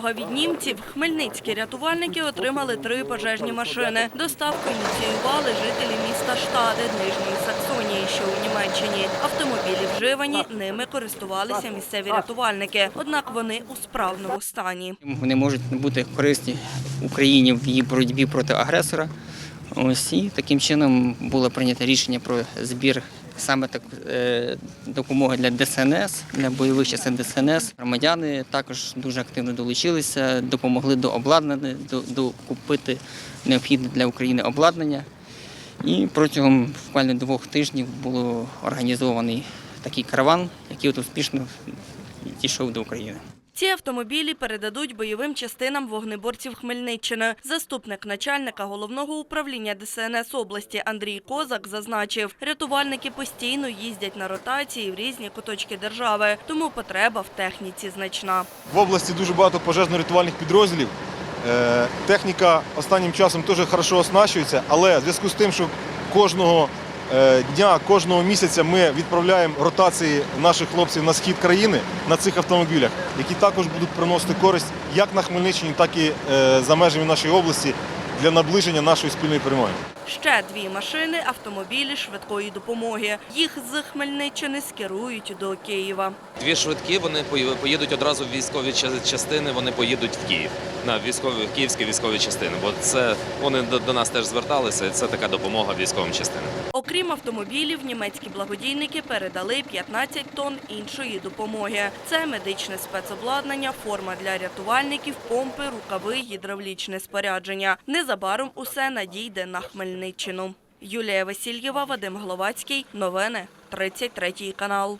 допомога від німців. Хмельницькі рятувальники отримали три пожежні машини. Доставку ініціювали жителі міста Штади Нижньої Саксонії, що у Німеччині. Автомобілі вживані, ними користувалися місцеві рятувальники. Однак вони у справному стані. Вони можуть бути корисні Україні в її боротьбі проти агресора. Ось і таким чином було прийнято рішення про збір саме так е, допомоги для ДСНС, для бойових частин ДСНС. Громадяни також дуже активно долучилися, допомогли до обладнання, до, купити необхідне для України обладнання. І протягом буквально двох тижнів було організований такий караван, який от успішно дійшов до України. Ці автомобілі передадуть бойовим частинам вогнеборців Хмельниччини. Заступник начальника головного управління ДСНС області Андрій Козак зазначив, рятувальники постійно їздять на ротації в різні куточки держави, тому потреба в техніці значна. В області дуже багато пожежно-рятувальних підрозділів. Е, Техніка останнім часом теж хорошо оснащується, але в зв'язку з тим, що кожного дня, кожного місяця ми відправляємо ротації наших хлопців на схід країни на цих автомобілях, які також будуть приносити користь як на Хмельниччині, так і е, за межами нашої області для наближення нашої спільної перемоги. Ще дві машини – автомобілі швидкої допомоги. Їх з Хмельниччини скерують до Києва. Дві швидкі вони поїдуть одразу в військові частини. Вони поїдуть в Київ на військові київські військові частини. Бо це вони до, до нас теж зверталися. і Це така допомога військовим частинам. Окрім автомобілів, німецькі благодійники передали 15 тонн іншої допомоги. Це медичне спецобладнання, форма для рятувальників, помпи, рукави, гідравлічне спорядження. Незабаром усе надійде на Хмельниччину. Юлія Васильєва, Вадим Гловацький. Новини 33 канал.